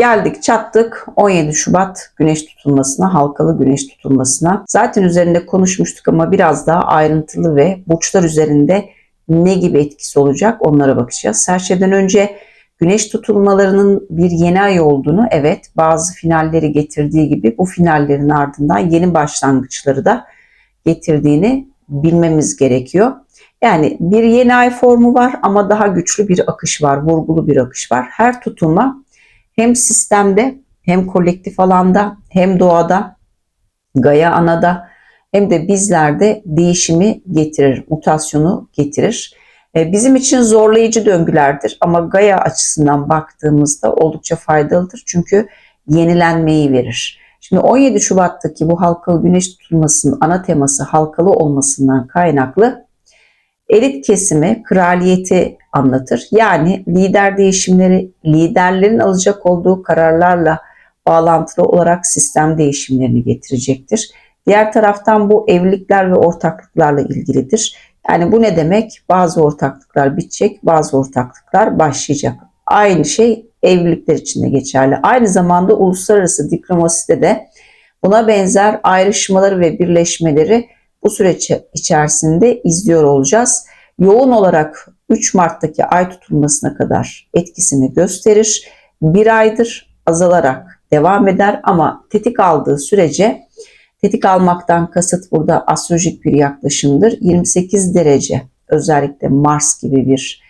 Geldik çattık 17 Şubat güneş tutulmasına, halkalı güneş tutulmasına. Zaten üzerinde konuşmuştuk ama biraz daha ayrıntılı ve burçlar üzerinde ne gibi etkisi olacak onlara bakacağız. Her şeyden önce güneş tutulmalarının bir yeni ay olduğunu evet bazı finalleri getirdiği gibi bu finallerin ardından yeni başlangıçları da getirdiğini bilmemiz gerekiyor. Yani bir yeni ay formu var ama daha güçlü bir akış var, vurgulu bir akış var. Her tutulma hem sistemde hem kolektif alanda hem doğada, Gaia Ana'da hem de bizlerde değişimi getirir, mutasyonu getirir. E, bizim için zorlayıcı döngülerdir ama Gaia açısından baktığımızda oldukça faydalıdır. Çünkü yenilenmeyi verir. Şimdi 17 Şubat'taki bu halkalı güneş tutulmasının ana teması halkalı olmasından kaynaklı elit kesimi, kraliyeti anlatır. Yani lider değişimleri, liderlerin alacak olduğu kararlarla bağlantılı olarak sistem değişimlerini getirecektir. Diğer taraftan bu evlilikler ve ortaklıklarla ilgilidir. Yani bu ne demek? Bazı ortaklıklar bitecek, bazı ortaklıklar başlayacak. Aynı şey evlilikler için de geçerli. Aynı zamanda uluslararası diplomaside de buna benzer ayrışmaları ve birleşmeleri bu süreç içerisinde izliyor olacağız. Yoğun olarak 3 Mart'taki ay tutulmasına kadar etkisini gösterir. Bir aydır azalarak devam eder ama tetik aldığı sürece tetik almaktan kasıt burada astrolojik bir yaklaşımdır. 28 derece özellikle Mars gibi bir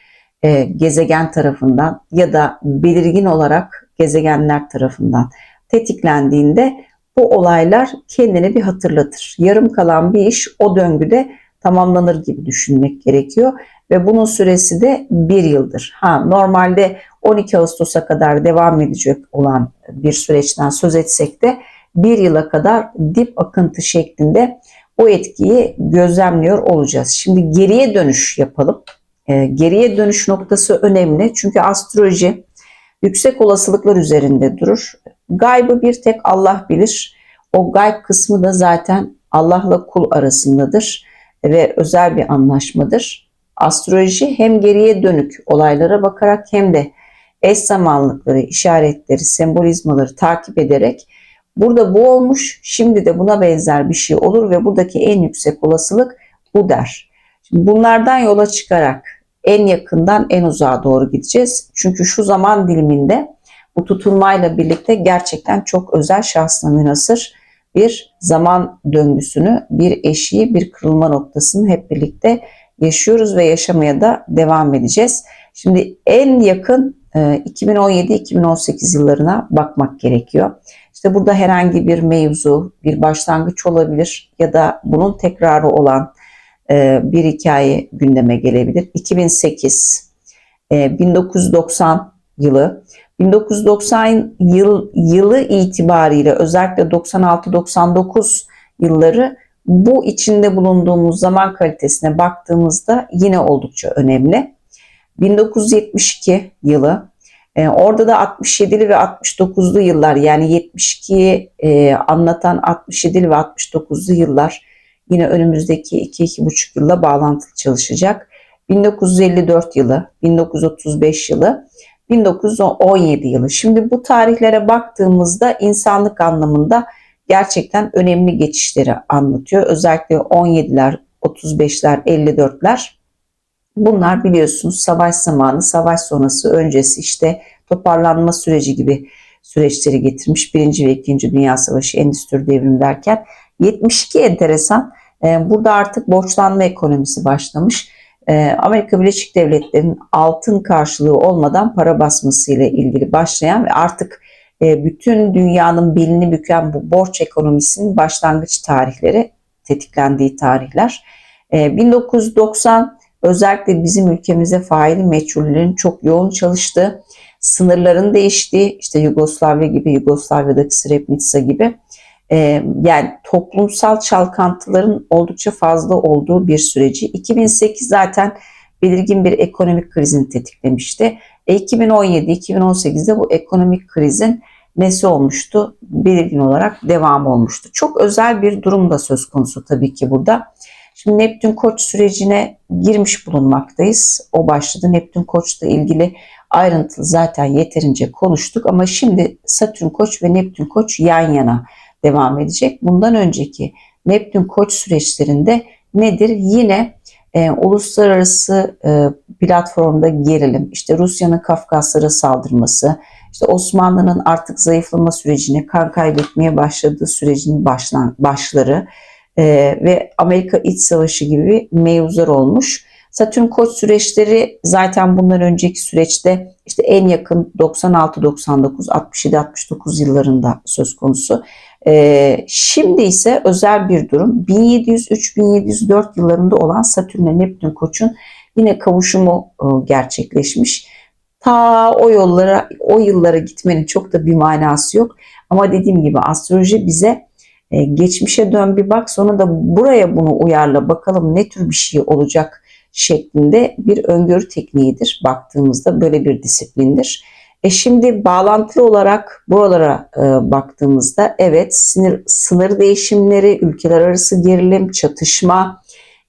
e, gezegen tarafından ya da belirgin olarak gezegenler tarafından tetiklendiğinde bu olaylar kendini bir hatırlatır. Yarım kalan bir iş o döngüde tamamlanır gibi düşünmek gerekiyor ve bunun süresi de bir yıldır. Ha normalde 12 Ağustos'a kadar devam edecek olan bir süreçten söz etsek de bir yıla kadar dip akıntı şeklinde o etkiyi gözlemliyor olacağız. Şimdi geriye dönüş yapalım. E, geriye dönüş noktası önemli çünkü astroloji yüksek olasılıklar üzerinde durur. Gaybı bir tek Allah bilir. O gayb kısmı da zaten Allah'la kul arasındadır ve özel bir anlaşmadır. Astroloji hem geriye dönük olaylara bakarak hem de eş zamanlıkları, işaretleri, sembolizmaları takip ederek burada bu olmuş, şimdi de buna benzer bir şey olur ve buradaki en yüksek olasılık bu der. Şimdi bunlardan yola çıkarak en yakından en uzağa doğru gideceğiz. Çünkü şu zaman diliminde bu tutulmayla birlikte gerçekten çok özel şahsına münasır bir zaman döngüsünü, bir eşiği, bir kırılma noktasını hep birlikte yaşıyoruz ve yaşamaya da devam edeceğiz. Şimdi en yakın 2017-2018 e, yıllarına bakmak gerekiyor. İşte burada herhangi bir mevzu, bir başlangıç olabilir ya da bunun tekrarı olan e, bir hikaye gündeme gelebilir. 2008, 1990 e, yılı 1990 yıl, yılı itibariyle özellikle 96-99 yılları bu içinde bulunduğumuz zaman kalitesine baktığımızda yine oldukça önemli. 1972 yılı e, orada da 67'li ve 69'lu yıllar yani 72'yi e, anlatan 67'li ve 69'lu yıllar yine önümüzdeki 2-2,5 yılla bağlantılı çalışacak. 1954 yılı, 1935 yılı 1917 yılı. Şimdi bu tarihlere baktığımızda insanlık anlamında gerçekten önemli geçişleri anlatıyor. Özellikle 17'ler, 35'ler, 54'ler. Bunlar biliyorsunuz savaş zamanı, savaş sonrası, öncesi işte toparlanma süreci gibi süreçleri getirmiş. Birinci ve ikinci Dünya Savaşı, Endüstri Devrimi derken 72 enteresan. Ee, burada artık borçlanma ekonomisi başlamış. Ee, Amerika Birleşik Devletleri'nin altın karşılığı olmadan para basması ile ilgili başlayan ve artık e, bütün dünyanın belini büken bu borç ekonomisinin başlangıç tarihleri, tetiklendiği tarihler. 1990 ee, özellikle bizim ülkemize faili meçhullerin çok yoğun çalıştığı, sınırların değiştiği, işte Yugoslavya gibi, Yugoslavya'daki Srebrenica gibi ee, yani toplumsal çalkantıların oldukça fazla olduğu bir süreci. 2008 zaten belirgin bir ekonomik krizin tetiklemişti. E 2017-2018'de bu ekonomik krizin nesi olmuştu? Belirgin olarak devam olmuştu. Çok özel bir durum da söz konusu tabii ki burada. Şimdi Neptün Koç sürecine girmiş bulunmaktayız. O başladı. Neptün Koç'la ilgili ayrıntılı zaten yeterince konuştuk ama şimdi Satürn Koç ve Neptün Koç yan yana devam edecek. Bundan önceki Neptün Koç süreçlerinde nedir? Yine e, uluslararası e, platformda gerilim, işte Rusya'nın Kafkaslara saldırması, işte Osmanlı'nın artık zayıflama sürecine, kan kaybetmeye başladığı sürecin başlan, başları e, ve Amerika İç Savaşı gibi mevzular olmuş. Satürn Koç süreçleri zaten bundan önceki süreçte işte en yakın 96-99, 67-69 yıllarında söz konusu. Ee, şimdi ise özel bir durum 1703-1704 yıllarında olan Satürn ile Neptün Koç'un yine kavuşumu e, gerçekleşmiş. Ta o yollara, o yıllara gitmenin çok da bir manası yok. Ama dediğim gibi astroloji bize e, geçmişe dön bir bak sonra da buraya bunu uyarla bakalım ne tür bir şey olacak şeklinde bir öngörü tekniğidir. Baktığımızda böyle bir disiplindir. E şimdi bağlantılı olarak buralara e, baktığımızda evet sinir, sınır değişimleri, ülkeler arası gerilim, çatışma,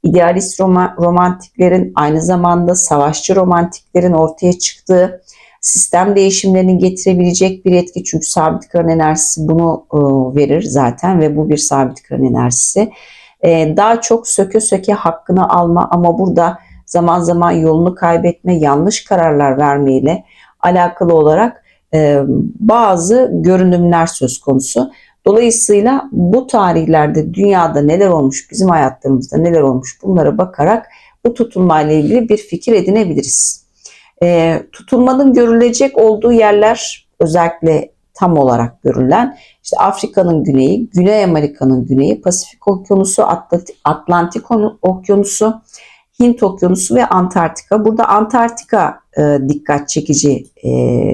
idealist roma, romantiklerin aynı zamanda savaşçı romantiklerin ortaya çıktığı sistem değişimlerini getirebilecek bir etki. Çünkü sabit kıran enerjisi bunu e, verir zaten ve bu bir sabit kıran enerjisi. E, daha çok söke söke hakkını alma ama burada zaman zaman yolunu kaybetme, yanlış kararlar vermeyle alakalı olarak e, bazı görünümler söz konusu. Dolayısıyla bu tarihlerde dünyada neler olmuş, bizim hayatlarımızda neler olmuş bunlara bakarak bu tutulmayla ilgili bir fikir edinebiliriz. E, tutulmanın görülecek olduğu yerler özellikle tam olarak görülen işte Afrika'nın güneyi, Güney Amerika'nın güneyi, Pasifik Okyanusu, Atlantik Okyanusu, Hint Okyanusu ve Antarktika. Burada Antarktika e, dikkat çekici e,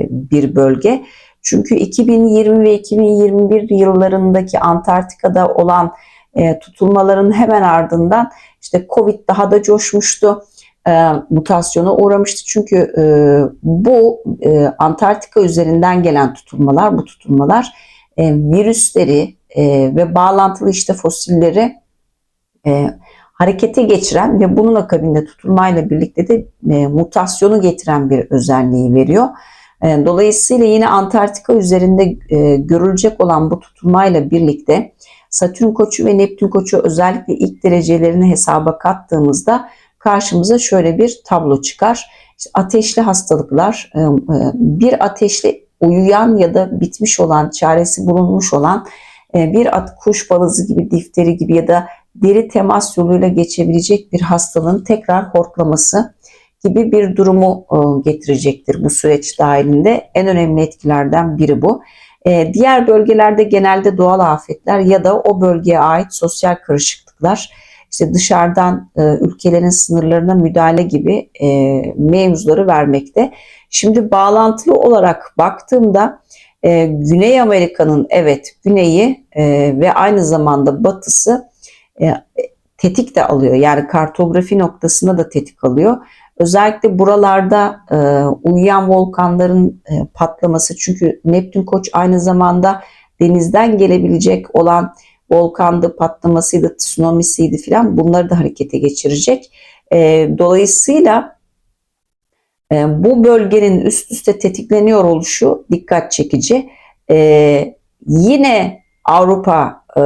bir bölge. Çünkü 2020 ve 2021 yıllarındaki Antarktika'da olan e, tutulmaların hemen ardından işte Covid daha da coşmuştu. E, mutasyona uğramıştı. Çünkü e, bu e, Antarktika üzerinden gelen tutulmalar, bu tutulmalar e, virüsleri e, ve bağlantılı işte fosilleri e, harekete geçiren ve bunun akabinde tutulmayla birlikte de e, mutasyonu getiren bir özelliği veriyor. E, dolayısıyla yine Antarktika üzerinde e, görülecek olan bu tutulmayla birlikte Satürn koçu ve Neptün koçu özellikle ilk derecelerini hesaba kattığımızda karşımıza şöyle bir tablo çıkar. İşte ateşli hastalıklar, e, e, bir ateşli uyuyan ya da bitmiş olan, çaresi bulunmuş olan e, bir at, kuş balızı gibi, difteri gibi ya da deri temas yoluyla geçebilecek bir hastalığın tekrar hortlaması gibi bir durumu getirecektir bu süreç dahilinde. En önemli etkilerden biri bu. Diğer bölgelerde genelde doğal afetler ya da o bölgeye ait sosyal karışıklıklar işte dışarıdan e, ülkelerin sınırlarına müdahale gibi e, mevzuları vermekte. Şimdi bağlantılı olarak baktığımda e, Güney Amerika'nın evet güneyi e, ve aynı zamanda batısı e, tetik de alıyor. Yani kartografi noktasında da tetik alıyor. Özellikle buralarda e, uyuyan volkanların e, patlaması çünkü Neptün Koç aynı zamanda denizden gelebilecek olan volkandı, patlamasıydı, tsunamisiydi filan bunları da harekete geçirecek. E, dolayısıyla e, bu bölgenin üst üste tetikleniyor oluşu dikkat çekici. E, yine Avrupa e,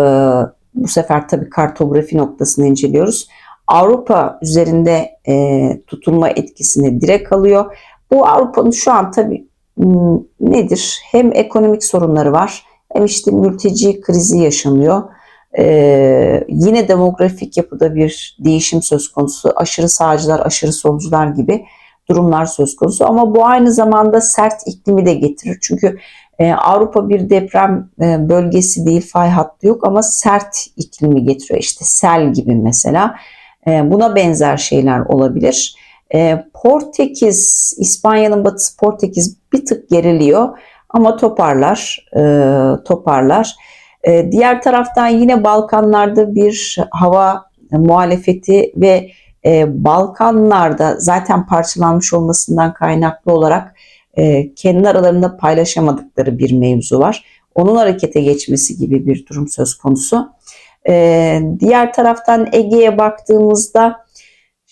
bu sefer tabii kartografi noktasını inceliyoruz. Avrupa üzerinde e, tutulma etkisini direkt alıyor. Bu Avrupa'nın şu an tabii nedir? Hem ekonomik sorunları var işte mülteci krizi yaşanıyor. Ee, yine demografik yapıda bir değişim söz konusu. Aşırı sağcılar, aşırı solcular gibi durumlar söz konusu. Ama bu aynı zamanda sert iklimi de getirir. Çünkü e, Avrupa bir deprem e, bölgesi değil, fay hattı yok ama sert iklimi getiriyor. İşte sel gibi mesela. E, buna benzer şeyler olabilir. E, Portekiz, İspanya'nın batısı Portekiz bir tık geriliyor ama toparlar, e, toparlar. E, diğer taraftan yine Balkanlarda bir hava muhalefeti ve e, Balkanlarda zaten parçalanmış olmasından kaynaklı olarak e, kendi aralarında paylaşamadıkları bir mevzu var. Onun harekete geçmesi gibi bir durum söz konusu. E, diğer taraftan Ege'ye baktığımızda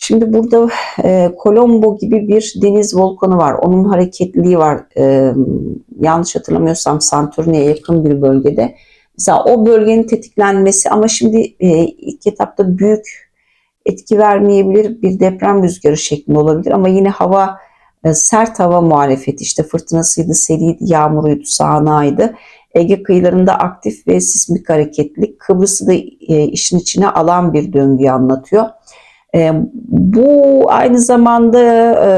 Şimdi burada e, Colombo gibi bir deniz volkanı var. Onun hareketliliği var. E, yanlış hatırlamıyorsam Santorini'ye yakın bir bölgede. Mesela o bölgenin tetiklenmesi ama şimdi e, ilk etapta büyük etki vermeyebilir. Bir deprem rüzgarı şeklinde olabilir ama yine hava e, sert hava muhalefeti işte fırtınasıydı, seriydi, yağmuruydu, sağanağıydı. Ege kıyılarında aktif ve sismik hareketlilik Kıbrıs'ı da e, işin içine alan bir döngüyü anlatıyor. E, bu aynı zamanda e,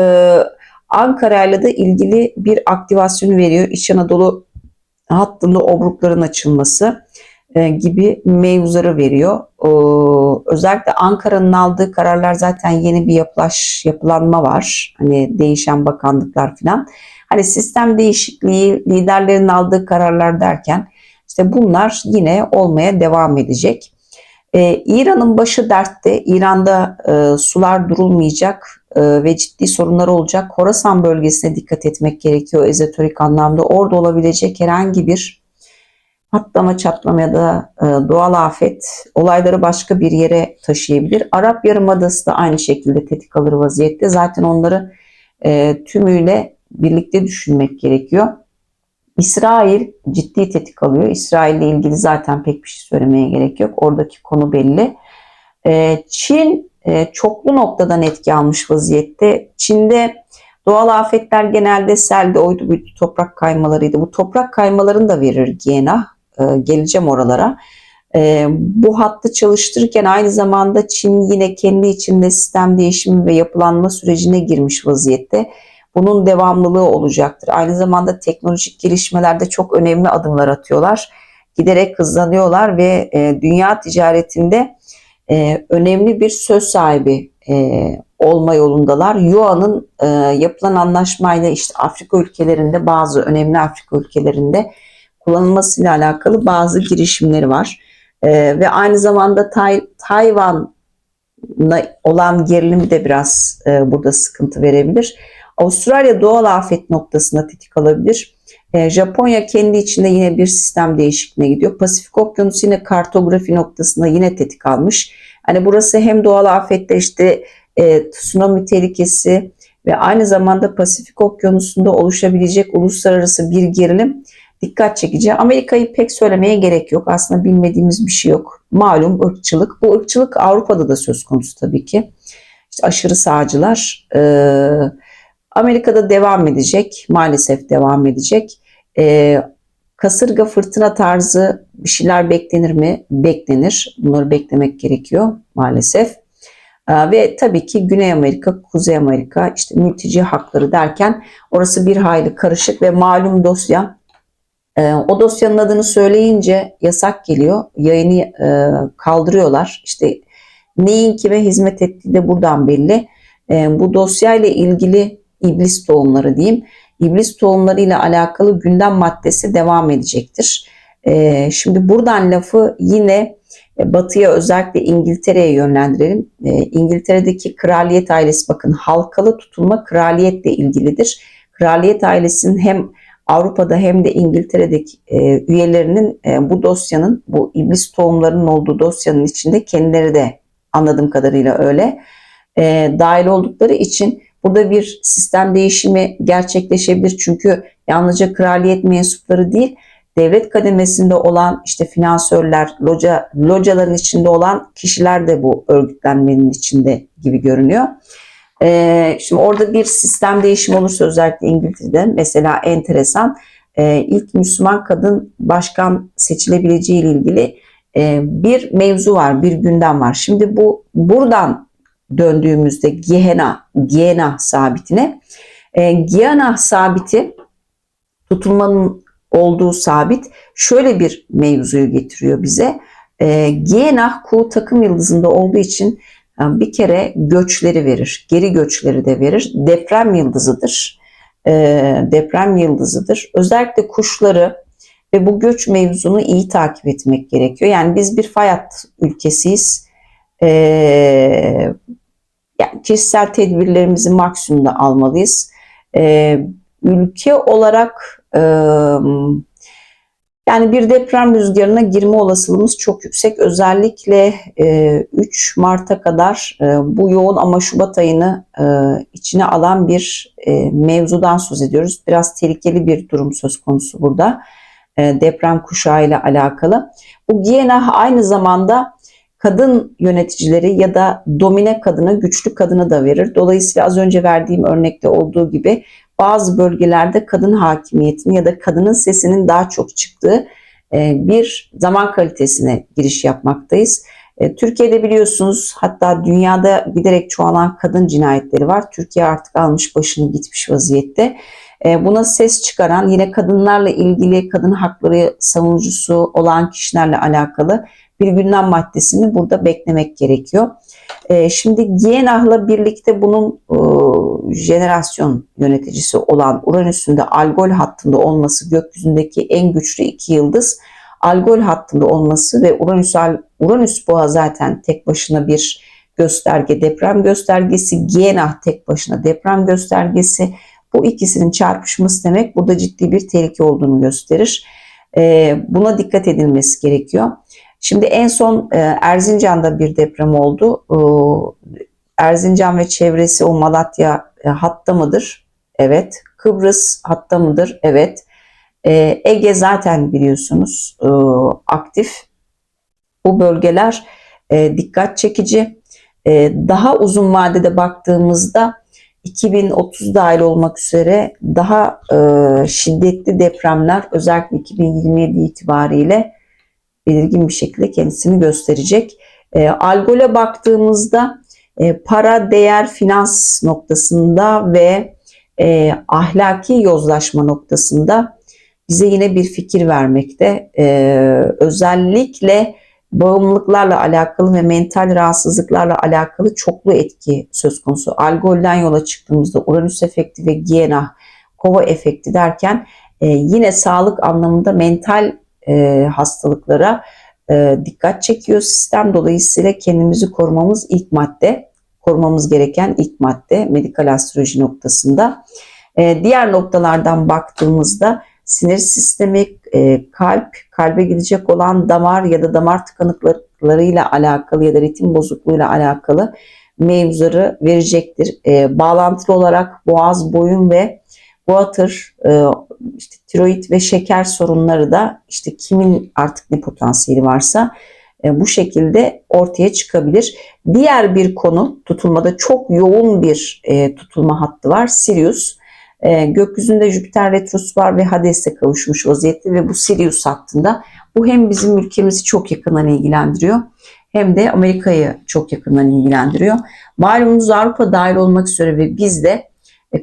Ankara ile de ilgili bir aktivasyon veriyor. İç Anadolu hattında obrukların açılması e, gibi mevzuları veriyor. E, özellikle Ankara'nın aldığı kararlar zaten yeni bir yapılaş, yapılanma var. Hani değişen bakanlıklar falan. Hani sistem değişikliği, liderlerin aldığı kararlar derken işte bunlar yine olmaya devam edecek. Ee, İran'ın başı dertte. İran'da e, sular durulmayacak e, ve ciddi sorunlar olacak. Horasan bölgesine dikkat etmek gerekiyor ezoterik anlamda. Orada olabilecek herhangi bir patlama, çatlama ya da e, doğal afet olayları başka bir yere taşıyabilir. Arap Yarımadası da aynı şekilde tetik alır vaziyette. Zaten onları e, tümüyle birlikte düşünmek gerekiyor. İsrail ciddi tetik alıyor. İsrail ile ilgili zaten pek bir şey söylemeye gerek yok. Oradaki konu belli. Ee, Çin e, çoklu noktadan etki almış vaziyette. Çin'de doğal afetler genelde selde oydu buydu toprak kaymalarıydı. Bu toprak kaymalarını da verir Giyena. Ee, geleceğim oralara. Ee, bu hattı çalıştırırken aynı zamanda Çin yine kendi içinde sistem değişimi ve yapılanma sürecine girmiş vaziyette bunun devamlılığı olacaktır. Aynı zamanda teknolojik gelişmelerde çok önemli adımlar atıyorlar. Giderek hızlanıyorlar ve e, dünya ticaretinde e, önemli bir söz sahibi e, olma yolundalar. Yuan'ın e, yapılan anlaşmayla işte Afrika ülkelerinde bazı önemli Afrika ülkelerinde kullanılmasıyla alakalı bazı girişimleri var. E, ve aynı zamanda Tay Tayvan'la olan gerilimi de biraz e, burada sıkıntı verebilir. Avustralya doğal afet noktasına tetik alabilir. E, Japonya kendi içinde yine bir sistem değişikliğine gidiyor. Pasifik Okyanusu yine kartografi noktasında yine tetik almış. Hani burası hem doğal afetler işte e, tsunami tehlikesi ve aynı zamanda Pasifik Okyanusu'nda oluşabilecek uluslararası bir gerilim dikkat çekici. Amerika'yı pek söylemeye gerek yok. Aslında bilmediğimiz bir şey yok. Malum ırkçılık. Bu ırkçılık Avrupa'da da söz konusu tabii ki. İşte aşırı sağcılar, e, Amerika'da devam edecek. Maalesef devam edecek. Ee, kasırga fırtına tarzı bir şeyler beklenir mi? Beklenir. Bunları beklemek gerekiyor maalesef. Ee, ve tabii ki Güney Amerika, Kuzey Amerika işte mülteci hakları derken orası bir hayli karışık ve malum dosya. Ee, o dosyanın adını söyleyince yasak geliyor. Yayını e, kaldırıyorlar. İşte neyin kime hizmet ettiği de buradan belli. Ee, bu dosyayla ilgili iblis tohumları diyeyim. İblis tohumları ile alakalı gündem maddesi devam edecektir. Ee, şimdi buradan lafı yine e, Batı'ya özellikle İngiltere'ye yönlendirelim. Ee, İngiltere'deki kraliyet ailesi bakın halkalı tutulma kraliyetle ilgilidir. Kraliyet ailesinin hem Avrupa'da hem de İngiltere'deki e, üyelerinin e, bu dosyanın, bu iblis tohumlarının olduğu dosyanın içinde kendileri de anladığım kadarıyla öyle dahil oldukları için Burada bir sistem değişimi gerçekleşebilir çünkü yalnızca kraliyet mensupları değil, devlet kademesinde olan işte finansörler, loca, locaların içinde olan kişiler de bu örgütlenmenin içinde gibi görünüyor. Ee, şimdi orada bir sistem değişimi olursa özellikle İngiltere'de mesela enteresan e, ilk Müslüman kadın başkan seçilebileceği ile ilgili e, bir mevzu var, bir gündem var. Şimdi bu buradan döndüğümüzde Gihena, Gihena sabitine. E, Gihena sabiti tutulmanın olduğu sabit şöyle bir mevzuyu getiriyor bize. E, Gihena ku takım yıldızında olduğu için e, bir kere göçleri verir. Geri göçleri de verir. Deprem yıldızıdır. E, deprem yıldızıdır. Özellikle kuşları ve bu göç mevzunu iyi takip etmek gerekiyor. Yani biz bir fayat ülkesiyiz. E, yani kişisel tedbirlerimizi maksimumda almalıyız. E, ülke olarak e, Yani bir deprem rüzgarına girme olasılığımız çok yüksek. Özellikle e, 3 Mart'a kadar e, bu yoğun ama Şubat ayını e, içine alan bir e, mevzudan söz ediyoruz. Biraz tehlikeli bir durum söz konusu burada. E, deprem kuşağı ile alakalı. Bu Giyena aynı zamanda kadın yöneticileri ya da domine kadını, güçlü kadını da verir. Dolayısıyla az önce verdiğim örnekte olduğu gibi bazı bölgelerde kadın hakimiyetini ya da kadının sesinin daha çok çıktığı e, bir zaman kalitesine giriş yapmaktayız. E, Türkiye'de biliyorsunuz hatta dünyada giderek çoğalan kadın cinayetleri var. Türkiye artık almış başını gitmiş vaziyette. E, buna ses çıkaran yine kadınlarla ilgili kadın hakları savunucusu olan kişilerle alakalı bir gündem maddesini burada beklemek gerekiyor. E, şimdi Gienah'la birlikte bunun e, jenerasyon yöneticisi olan Uranüs'ün de Algol hattında olması gökyüzündeki en güçlü iki yıldız Algol hattında olması ve Uranüs, Uranüs boğa zaten tek başına bir gösterge deprem göstergesi, Gienah tek başına deprem göstergesi. Bu ikisinin çarpışması demek burada ciddi bir tehlike olduğunu gösterir. E, buna dikkat edilmesi gerekiyor. Şimdi en son e, Erzincan'da bir deprem oldu. E, Erzincan ve çevresi o Malatya e, hatta mıdır? Evet. Kıbrıs hatta mıdır? Evet. Ege zaten biliyorsunuz aktif. Bu bölgeler dikkat çekici. Daha uzun vadede baktığımızda 2030 dahil olmak üzere daha şiddetli depremler özellikle 2027 itibariyle belirgin bir şekilde kendisini gösterecek. E, Algol'e baktığımızda e, para, değer, finans noktasında ve e, ahlaki yozlaşma noktasında bize yine bir fikir vermekte. E, özellikle bağımlılıklarla alakalı ve mental rahatsızlıklarla alakalı çoklu etki söz konusu. Algol'den yola çıktığımızda Uranüs efekti ve Giena kova efekti derken e, yine sağlık anlamında mental e, hastalıklara e, dikkat çekiyor sistem. Dolayısıyla kendimizi korumamız ilk madde, korumamız gereken ilk madde medikal astroloji noktasında. E, diğer noktalardan baktığımızda sinir sistemi, e, kalp, kalbe gidecek olan damar ya da damar tıkanıklarıyla alakalı ya da ritim bozukluğuyla alakalı mevzuları verecektir. E, bağlantılı olarak boğaz, boyun ve water, e, işte tiroid ve şeker sorunları da işte kimin artık ne potansiyeli varsa e, bu şekilde ortaya çıkabilir. Diğer bir konu tutulmada çok yoğun bir e, tutulma hattı var. Sirius. E, gökyüzünde Jüpiter retrosu var ve Hades'e kavuşmuş vaziyette ve bu Sirius hattında bu hem bizim ülkemizi çok yakından ilgilendiriyor hem de Amerika'yı çok yakından ilgilendiriyor. Malumunuz Avrupa dahil olmak üzere ve biz de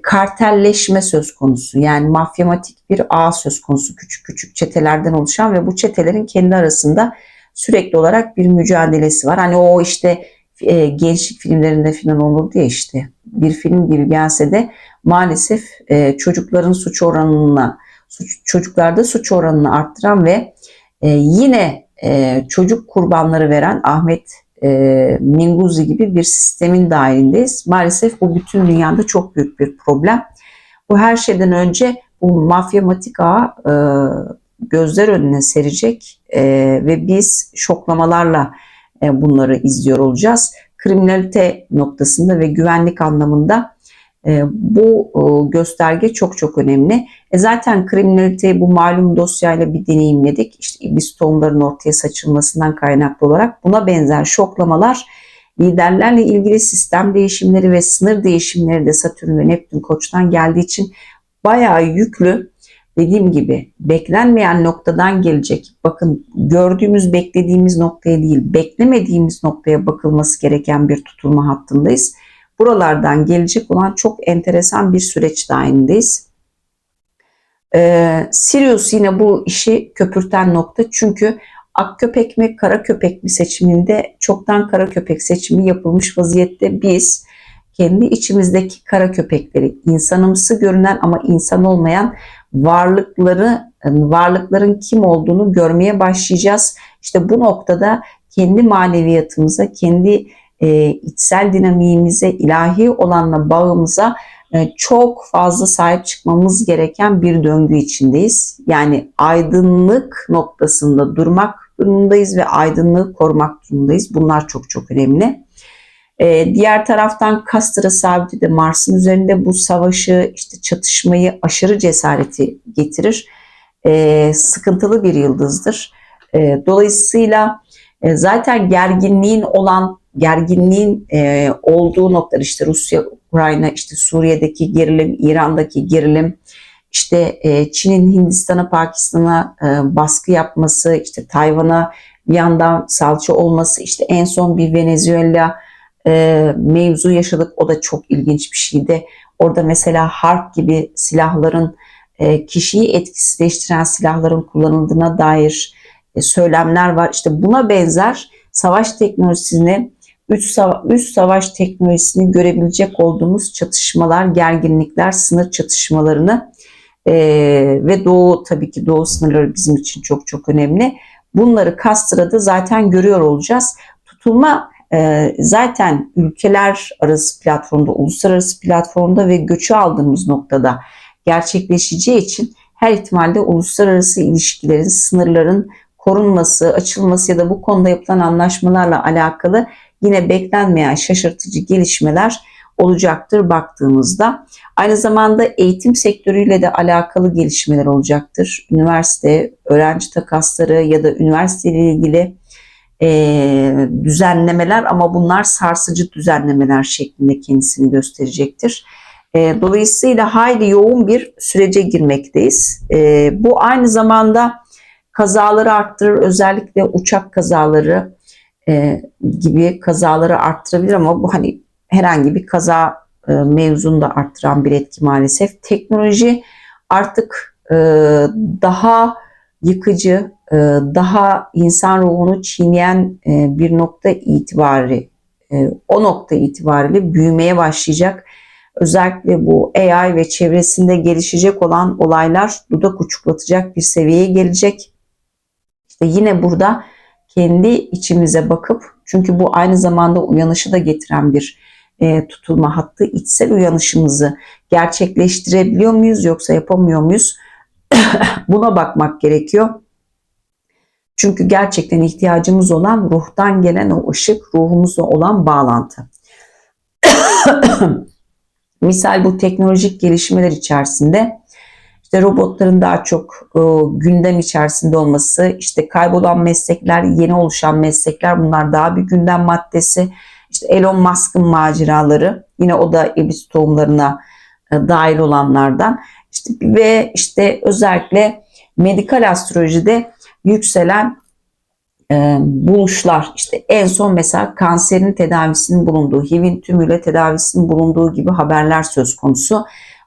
kartelleşme söz konusu. Yani mafyamatik bir ağ söz konusu küçük küçük çetelerden oluşan ve bu çetelerin kendi arasında sürekli olarak bir mücadelesi var. Hani o işte e, gençlik filmlerinde falan olur diye işte bir film gibi gelse de maalesef e, çocukların suç oranına suç, çocuklarda suç oranını arttıran ve e, yine e, çocuk kurbanları veren Ahmet e, Minguzi gibi bir sistemin dahilindeyiz. Maalesef bu bütün dünyada çok büyük bir problem. Bu her şeyden önce bu mafyamatik ağı e, gözler önüne serecek e, ve biz şoklamalarla e, bunları izliyor olacağız. Kriminalite noktasında ve güvenlik anlamında bu e, gösterge çok çok önemli. E, zaten kriminaliteyi bu malum dosyayla bir deneyimledik. İşte iblis tohumların ortaya saçılmasından kaynaklı olarak buna benzer şoklamalar liderlerle ilgili sistem değişimleri ve sınır değişimleri de Satürn ve Neptün koçtan geldiği için bayağı yüklü dediğim gibi beklenmeyen noktadan gelecek. Bakın gördüğümüz beklediğimiz noktaya değil beklemediğimiz noktaya bakılması gereken bir tutulma hattındayız. Buralardan gelecek olan çok enteresan bir süreç dahilindeyiz. Ee, Sirius yine bu işi köpürten nokta çünkü ak köpek mi kara köpek mi seçiminde çoktan kara köpek seçimi yapılmış vaziyette biz kendi içimizdeki kara köpekleri insanımsı görünen ama insan olmayan varlıkları varlıkların kim olduğunu görmeye başlayacağız. İşte bu noktada kendi maneviyatımıza, kendi e, içsel dinamiğimize, ilahi olanla bağımıza e, çok fazla sahip çıkmamız gereken bir döngü içindeyiz. Yani aydınlık noktasında durmak durumundayız ve aydınlığı korumak durumundayız. Bunlar çok çok önemli. Ee, diğer taraftan Kastra sabiti de Mars'ın üzerinde bu savaşı, işte çatışmayı, aşırı cesareti getirir. Ee, sıkıntılı bir yıldızdır. Ee, dolayısıyla e, zaten gerginliğin olan, gerginliğin e, olduğu noktalar işte Rusya, Ukrayna, işte Suriye'deki gerilim, İran'daki gerilim, işte e, Çin'in Hindistan'a, Pakistan'a e, baskı yapması, işte Tayvan'a bir yandan salça olması, işte en son bir Venezuela e, mevzu yaşadık. O da çok ilginç bir şeydi. Orada mesela harp gibi silahların e, kişiyi etkisizleştiren silahların kullanıldığına dair e, söylemler var. İşte buna benzer savaş teknolojisini üst, sava üst savaş teknolojisini görebilecek olduğumuz çatışmalar, gerginlikler, sınır çatışmalarını e, ve doğu tabii ki doğu sınırları bizim için çok çok önemli. Bunları Kastra'da zaten görüyor olacağız. Tutulma e, zaten ülkeler arası platformda, uluslararası platformda ve göçü aldığımız noktada gerçekleşeceği için her ihtimalle uluslararası ilişkilerin, sınırların korunması, açılması ya da bu konuda yapılan anlaşmalarla alakalı yine beklenmeyen şaşırtıcı gelişmeler olacaktır baktığımızda. Aynı zamanda eğitim sektörüyle de alakalı gelişmeler olacaktır. Üniversite, öğrenci takasları ya da üniversite ile ilgili e, düzenlemeler ama bunlar sarsıcı düzenlemeler şeklinde kendisini gösterecektir. E, dolayısıyla hayli yoğun bir sürece girmekteyiz. E, bu aynı zamanda kazaları arttırır. Özellikle uçak kazaları e, gibi kazaları arttırabilir ama bu hani herhangi bir kaza e, mevzunu da arttıran bir etki maalesef. Teknoloji artık e, daha yıkıcı, e, daha insan ruhunu çiğneyen e, bir nokta itibari, e, o nokta itibariyle büyümeye başlayacak. Özellikle bu AI ve çevresinde gelişecek olan olaylar dudak uçuklatacak bir seviyeye gelecek. İşte yine burada kendi içimize bakıp çünkü bu aynı zamanda uyanışı da getiren bir e, tutulma hattı içsel uyanışımızı gerçekleştirebiliyor muyuz yoksa yapamıyor muyuz? Buna bakmak gerekiyor. Çünkü gerçekten ihtiyacımız olan ruhtan gelen o ışık, ruhumuzla olan bağlantı. Misal bu teknolojik gelişmeler içerisinde işte robotların daha çok e, gündem içerisinde olması, işte kaybolan meslekler, yeni oluşan meslekler bunlar daha bir gündem maddesi. İşte Elon Musk'ın maceraları yine o da iblis tohumlarına e, dahil olanlardan. İşte ve işte özellikle medikal astrolojide yükselen e, buluşlar işte en son mesela kanserin tedavisinin bulunduğu, HIV'in tümüyle tedavisinin bulunduğu gibi haberler söz konusu.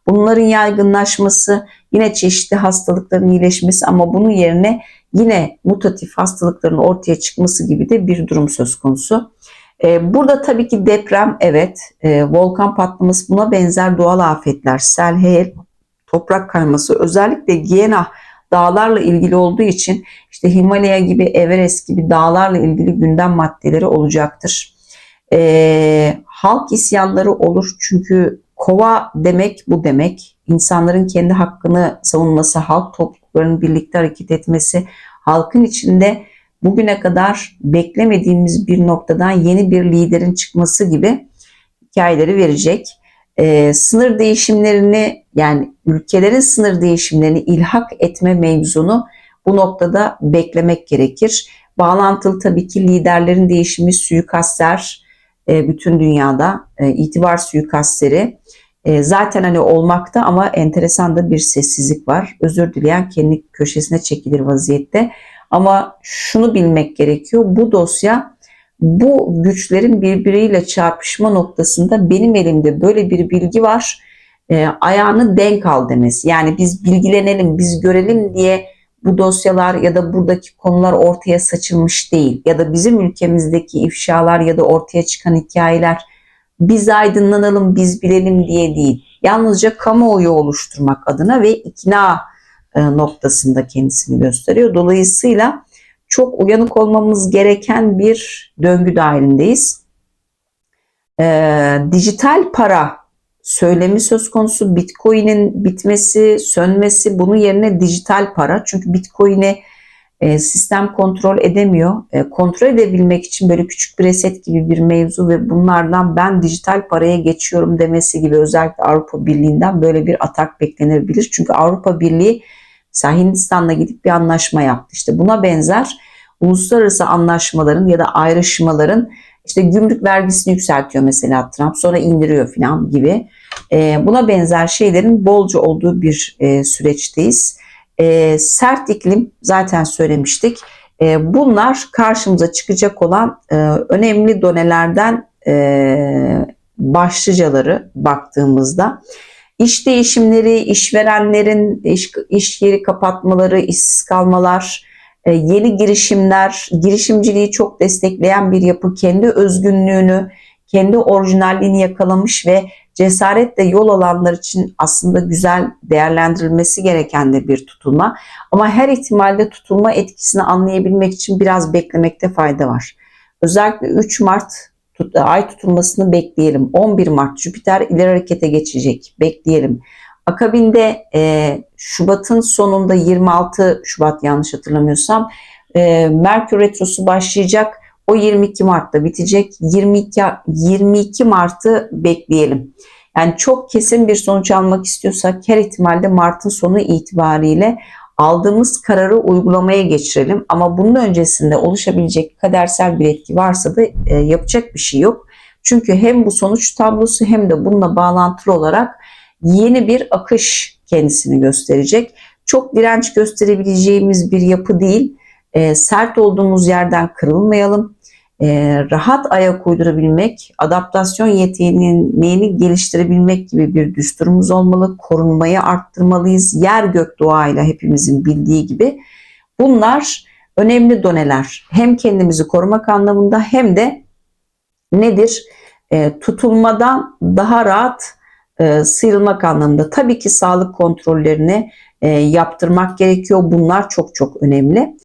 Bunların yaygınlaşması, yine çeşitli hastalıkların iyileşmesi ama bunun yerine yine mutatif hastalıkların ortaya çıkması gibi de bir durum söz konusu. Ee, burada tabii ki deprem evet, e, volkan patlaması buna benzer doğal afetler, sel, heyel, toprak kayması özellikle Giyena dağlarla ilgili olduğu için işte Himalaya gibi Everest gibi dağlarla ilgili gündem maddeleri olacaktır. Ee, halk isyanları olur çünkü kova demek bu demek. İnsanların kendi hakkını savunması, halk topluluklarının birlikte hareket etmesi, halkın içinde bugüne kadar beklemediğimiz bir noktadan yeni bir liderin çıkması gibi hikayeleri verecek. Ee, sınır değişimlerini yani ülkelerin sınır değişimlerini ilhak etme mevzunu bu noktada beklemek gerekir. Bağlantılı tabii ki liderlerin değişimi, suikastler e, bütün dünyada e, itibar suikastleri e, zaten hani olmakta ama enteresan da bir sessizlik var. Özür dileyen kendi köşesine çekilir vaziyette. Ama şunu bilmek gerekiyor. Bu dosya bu güçlerin birbiriyle çarpışma noktasında benim elimde böyle bir bilgi var. E, ayağını denk al demesi. Yani biz bilgilenelim, biz görelim diye bu dosyalar ya da buradaki konular ortaya saçılmış değil. Ya da bizim ülkemizdeki ifşalar ya da ortaya çıkan hikayeler biz aydınlanalım, biz bilelim diye değil. Yalnızca kamuoyu oluşturmak adına ve ikna e, noktasında kendisini gösteriyor. Dolayısıyla çok uyanık olmamız gereken bir döngü dahilindeyiz. E, dijital para söylemi söz konusu. Bitcoin'in bitmesi, sönmesi bunun yerine dijital para. Çünkü Bitcoin'i e, sistem kontrol edemiyor. E, kontrol edebilmek için böyle küçük bir reset gibi bir mevzu ve bunlardan ben dijital paraya geçiyorum demesi gibi özellikle Avrupa Birliği'nden böyle bir atak beklenebilir. Çünkü Avrupa Birliği mesela Hindistan'la gidip bir anlaşma yaptı. İşte buna benzer uluslararası anlaşmaların ya da ayrışmaların işte gümrük vergisini yükseltiyor mesela Trump sonra indiriyor falan gibi. E, buna benzer şeylerin bolca olduğu bir e, süreçteyiz. E, sert iklim zaten söylemiştik. E, bunlar karşımıza çıkacak olan e, önemli donelerden e, başlıcaları baktığımızda. İş değişimleri, işverenlerin iş, iş yeri kapatmaları, işsiz kalmalar, yeni girişimler, girişimciliği çok destekleyen bir yapı, kendi özgünlüğünü, kendi orijinalliğini yakalamış ve cesaretle yol alanlar için aslında güzel değerlendirilmesi gereken de bir tutulma. Ama her ihtimalde tutulma etkisini anlayabilmek için biraz beklemekte fayda var. Özellikle 3 Mart ay tutulmasını bekleyelim. 11 Mart Jüpiter ileri harekete geçecek. Bekleyelim. Akabinde e, Şubat'ın sonunda 26 Şubat yanlış hatırlamıyorsam e, Merkür Retrosu başlayacak. O 22 Mart'ta bitecek. 22 22 Mart'ı bekleyelim. Yani çok kesin bir sonuç almak istiyorsak her ihtimalle Mart'ın sonu itibariyle aldığımız kararı uygulamaya geçirelim. Ama bunun öncesinde oluşabilecek kadersel bir etki varsa da e, yapacak bir şey yok. Çünkü hem bu sonuç tablosu hem de bununla bağlantılı olarak yeni bir akış kendisini gösterecek. Çok direnç gösterebileceğimiz bir yapı değil. E, sert olduğumuz yerden kırılmayalım. E, rahat ayak uydurabilmek, adaptasyon yeteneğini geliştirebilmek gibi bir düsturumuz olmalı. Korunmayı arttırmalıyız. Yer gök doğayla hepimizin bildiği gibi. Bunlar önemli doneler. Hem kendimizi korumak anlamında hem de nedir? E, tutulmadan daha rahat e, sıyrılmak anlamında. Tabii ki sağlık kontrollerini e, yaptırmak gerekiyor. Bunlar çok çok önemli.